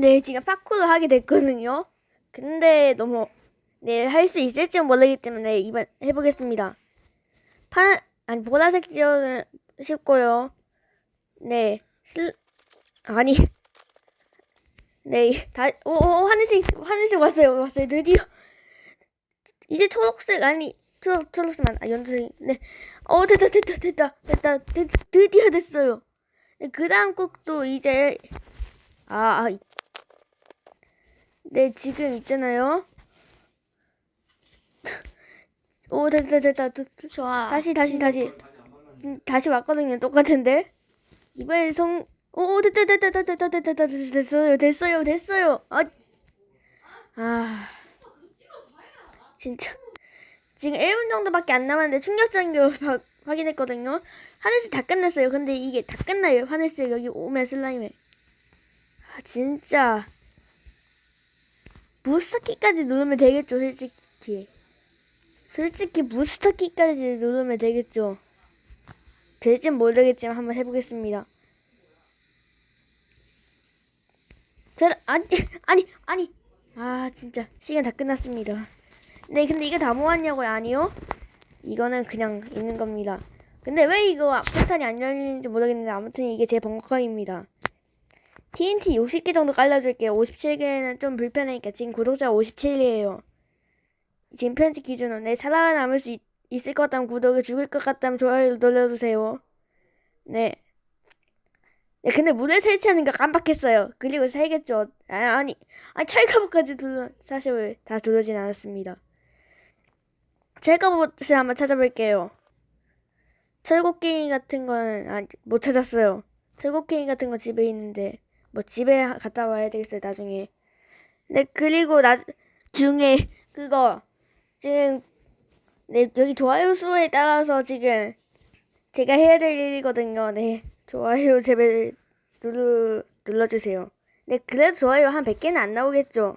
네, 지금 파쿠를 하게 됐거든요. 근데 너무 네, 할 수 있을지 모르기 때문에 이번 해보겠습니다. 파란 아니 보라색 지역은 쉽고요. 네, 슬 아니 네, 다 오, 오 하늘색 하늘색 왔어요. 왔어요. 드디어 이제 초록색 아니 초록 초록색만 아 연두색 네. 어 됐다 됐다 됐다 됐다 드, 드디어 됐어요. 네, 그 다음 곡도 이제 아, 아 이- 네, 지금 있잖아요. 오, 됐다, 됐다. 됐- 좋아. 다시, 다시, 다시. 음, 다시 왔거든요. 똑같은데. 이번엔 성, 오, 됐다, 됐다, 됐다, 됐다, 됐다, 됐다, 됐어요. 됐어요, 됐어요. 아, 아. 진짜. 지금 1분 정도밖에 안 남았는데 충격적인 걸 바- 확인했거든요. 하늘색 다 끝났어요. 근데 이게 다 끝나요. 하늘색 여기 오면 슬라임에. 아, 진짜. 무스터키까지 누르면 되겠죠, 솔직히. 솔직히 무스터키까지 누르면 되겠죠. 될진 모르겠지만 한번 해보겠습니다. 저, 아니, 아니, 아니. 아, 진짜. 시간 다 끝났습니다. 네, 근데 이거 다 모았냐고요? 아니요. 이거는 그냥 있는 겁니다. 근데 왜 이거 포탄이 안 열리는지 모르겠는데 아무튼 이게 제 번거입니다. TNT 60개 정도 깔려줄게요. 57개는 좀 불편하니까 지금 구독자 57이에요. 지금 편집 기준으로 네 살아남을 수 있, 있을 것 같다면 구독을 죽을 것 같다면 좋아요 눌러주세요. 네. 네 근데 무대 설치하는 거 깜빡했어요. 그리고 살겠죠. 아, 아니 아니 철거봇까지 둘러 사실 다 두르진 않았습니다. 철거봇을 한번 찾아볼게요. 철곡갱이 같은 거는 아, 못 찾았어요. 철곡갱이 같은 거 집에 있는데 뭐 집에 갔다 와야 되겠어요 나중에. 네 그리고 나중에 그거 지금 네 여기 좋아요 수에 따라서 지금 제가 해야 될 일이거든요. 네 좋아요 제발 눌러 눌러주세요. 네 그래도 좋아요 한 100개는 안 나오겠죠.